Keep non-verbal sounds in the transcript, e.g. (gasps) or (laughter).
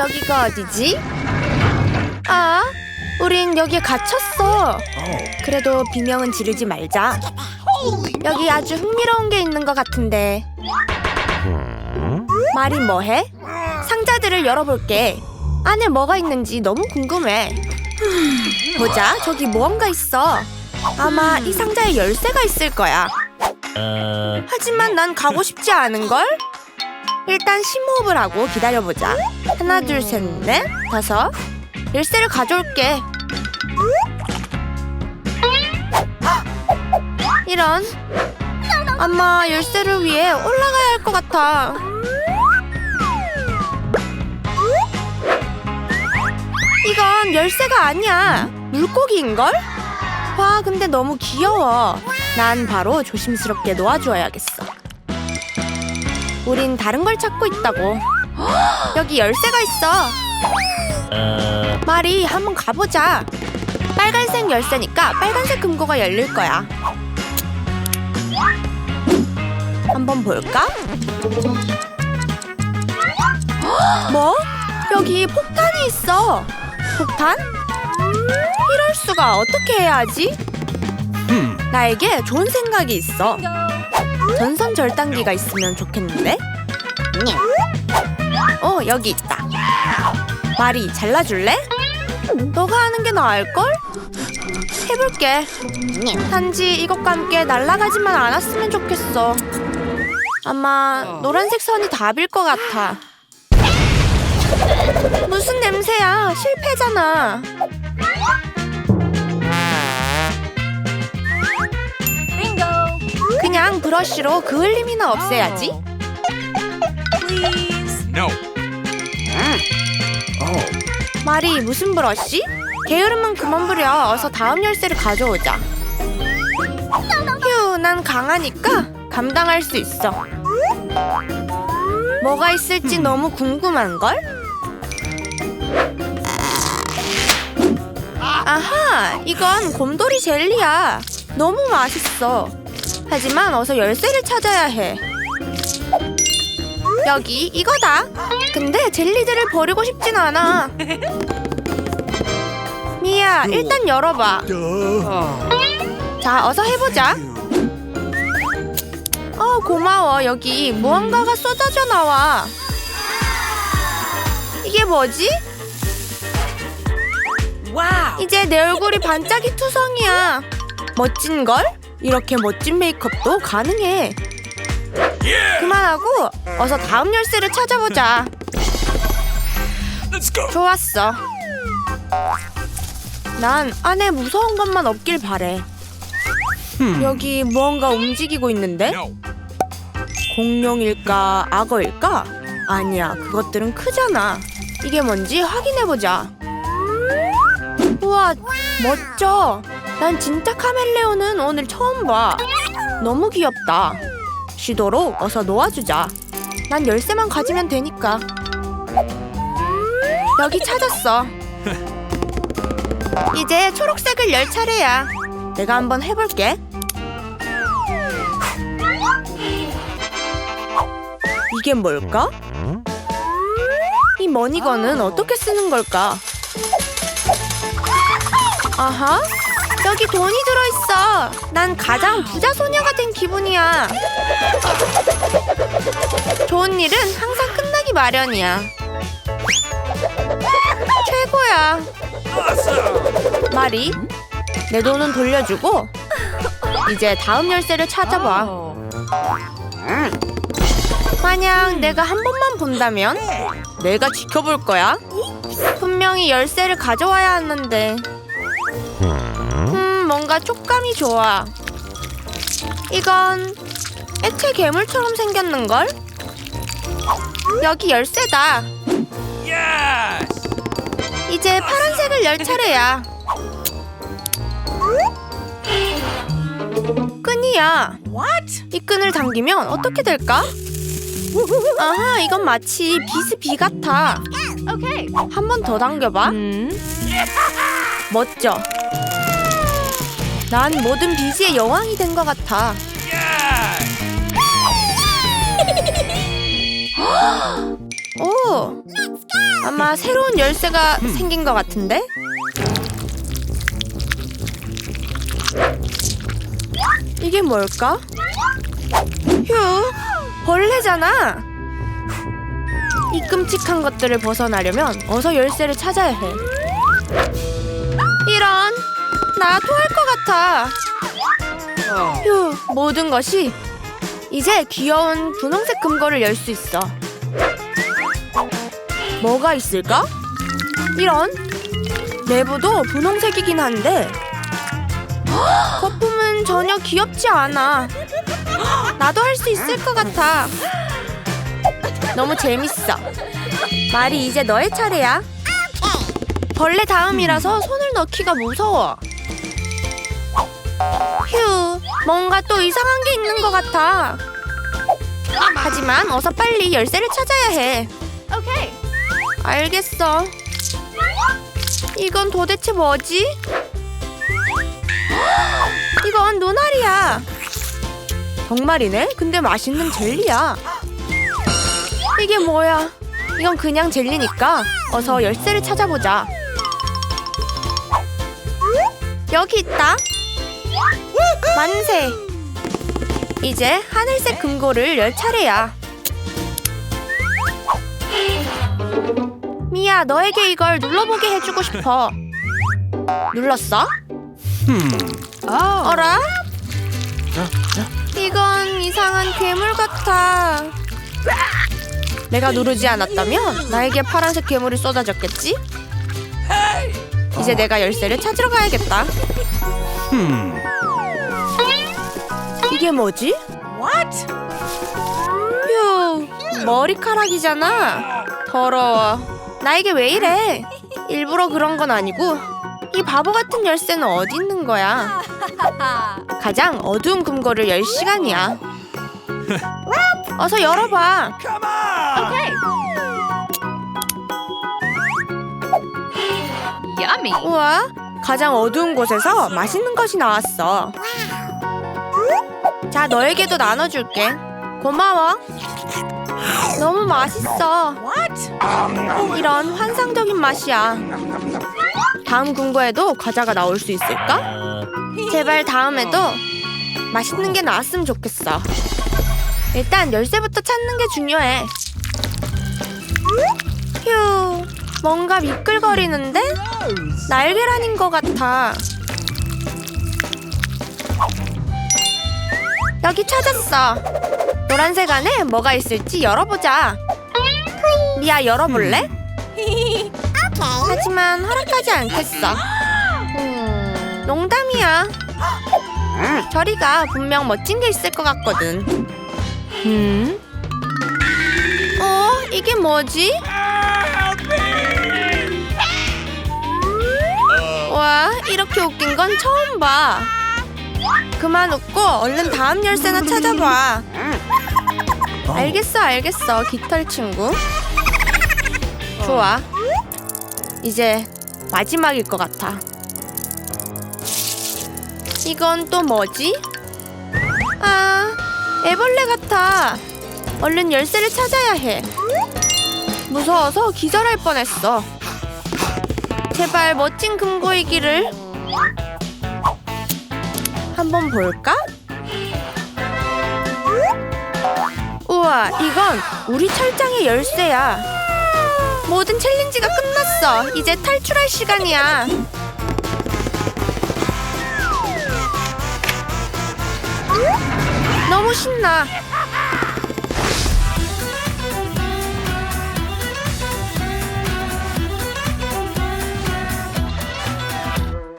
여기가 어디지? 아, 우린 여기에 갇혔어. 그래도 비명은 지르지 말자. 여기 아주 흥미로운 게 있는 것 같은데. 말이 뭐해? 상자들을 열어볼게. 안에 뭐가 있는지 너무 궁금해. 보자, 저기 무언가 있어. 아마 이 상자에 열쇠가 있을 거야. 하지만 난 가고 싶지 않은 걸. 일단 심호흡을 하고 기다려보자. 하나, 둘, 셋, 넷, 다섯. 열쇠를 가져올게. 이런. 아마 열쇠를 위해 올라가야 할 것 같아. 이건 열쇠가 아니야. 물고기인걸? 와, 근데 너무 귀여워. 난 바로 조심스럽게 놓아주어야겠어. 우린 다른 걸 찾고 있다고. 여기 열쇠가 있어. 마리, 한번 가보자. 빨간색 열쇠니까 빨간색 금고가 열릴 거야. 한번 볼까? 뭐? 여기 폭탄이 있어. 폭탄? 이럴 수가 어떻게 해야 하지? 나에게 좋은 생각이 있어. 전선 절단기가 있으면 좋겠는데? 어, 여기 있다. 마리, 잘라줄래? 너가 하는 게 나을걸? 해볼게. 단지 이것과 함께 날아가지만 않았으면 좋겠어. 아마 노란색 선이 답일 것 같아. 무슨 냄새야? 실패잖아. 그냥 브러쉬로 그 흘림이나 없애야지. No. 마리 무슨 브러쉬? 게으름은 그만 부려. 어서 다음 열쇠를 가져오자. 휴, 난 강하니까 감당할 수 있어. 뭐가 있을지 너무 궁금한걸? 아하, 이건 곰돌이 젤리야. 너무 맛있어. 하지만 어서 열쇠를 찾아야 해. 여기 이거다. 근데 젤리들을 버리고 싶진 않아. 미야, 일단 열어봐. 자, 어서 해보자. 어, 고마워. 여기 무언가가 쏟아져 나와. 이게 뭐지? 이제 내 얼굴이 반짝이 투성이야. 멋진 걸? 이렇게 멋진 메이크업도 가능해. 그만하고 어서 다음 열쇠를 찾아보자. 좋았어. 난 안에 무서운 것만 없길 바래. 여기 무언가 움직이고 있는데? 공룡일까 악어일까? 아니야, 그것들은 크잖아. 이게 뭔지 확인해보자. 우와, 멋져. 난 진짜 카멜레온은 오늘 처음 봐. 너무 귀엽다. 쉬도록 어서 놓아주자. 난 열쇠만 가지면 되니까. 여기 찾았어. 이제 초록색을 열 차례야. 내가 한번 해볼게. 이게 뭘까? 이 머니건은 어떻게 쓰는 걸까? 아하, 여기 돈이 들어있어. 난 가장 부자 소녀가 된 기분이야. 좋은 일은 항상 끝나기 마련이야. 최고야. 마리, 내 돈은 돌려주고 이제 다음 열쇠를 찾아봐. 만약 내가 한 번만 본다면 내가 지켜볼 거야. 분명히 열쇠를 가져와야 하는데. 음, 뭔가 촉감이 좋아. 이건 액체 괴물처럼 생겼는걸? 여기 열쇠다. 이제 파란색을 열 차례야. 끈이야. 이 끈을 당기면 어떻게 될까? 아하, 이건 마치 비스비 같아. 한 번 더 당겨봐. 멋져. 난 모든 비즈의 여왕이 된 것 같아. (laughs) 오! 아마 새로운 열쇠가 생긴 것 같은데? 이게 뭘까? 휴, 벌레잖아. 이 끔찍한 것들을 벗어나려면 어서 열쇠를 찾아야 해. 이런, 나 토할 것 같아. 휴, 모든 것이 이제 귀여운 분홍색 금고를 열 수 있어. 뭐가 있을까? 이런 내부도 분홍색이긴 한데 거품은 전혀 귀엽지 않아. 나도 할 수 있을 것 같아. 너무 재밌어. 말이 이제 너의 차례야. 벌레 다음이라서 손을 넣기가 무서워. 휴, 뭔가 또 이상한 게 있는 것 같아. 하지만 어서 빨리 열쇠를 찾아야 해. Okay. 알겠어. 이건 도대체 뭐지? (gasps) 이건 눈알이야. 정말이네? 근데 맛있는 젤리야. 이게 뭐야? 이건 그냥 젤리니까 어서 열쇠를 찾아보자. 여기 있다. 만세. 이제 하늘색 금고를 열 차례야. 미야, 너에게 이걸 눌러보게 해주고 싶어. 눌렀어? 어라? 이건 이상한 괴물 같아. 내가 누르지 않았다면 나에게 파란색 괴물이 쏟아졌겠지? 이제 내가 열쇠를 찾으러 가야겠다. 이게 뭐지? What? 휴, 머리카락이잖아. 더러워. 나에게 왜 이래? 일부러 그런 건 아니고 이 바보 같은 열쇠는 어디 있는 거야? 가장 어두운 금고를 열 시간이야. (laughs) 어서 열어봐. Yummy. 우와, 가장 어두운 곳에서 맛있는 것이 나왔어. 자, 너에게도 나눠줄게. 고마워. 너무 맛있어. 이런 환상적인 맛이야. 다음 궁고에도 과자가 나올 수 있을까? 제발 다음에도 맛있는 게 나왔으면 좋겠어. 일단 열쇠부터 찾는 게 중요해. 휴, 뭔가 미끌거리는데? 날계란인 것 같아. 여기 찾았어. 노란색 안에 뭐가 있을지 열어보자. 미야 열어볼래? (laughs) 하지만 허락하지 않겠어. 음, 농담이야. 저리 가. 분명 멋진 게 있을 것 같거든. 음? 어? 이게 뭐지? 와, 이렇게 웃긴 건 처음 봐. 그만 웃고 얼른 다음 열쇠나 찾아봐. 알겠어, 알겠어, 깃털 친구. 좋아. 이제 마지막일 것 같아. 이건 또 뭐지? 아, 애벌레 같아. 얼른 열쇠를 찾아야 해. 무서워서 기절할 뻔했어. 제발 멋진 금고이기를. 한번 볼까? 우와, 이건 우리 철장의 열쇠야. 모든 챌린지가 끝났어. 이제 탈출할 시간이야. 너무 신나.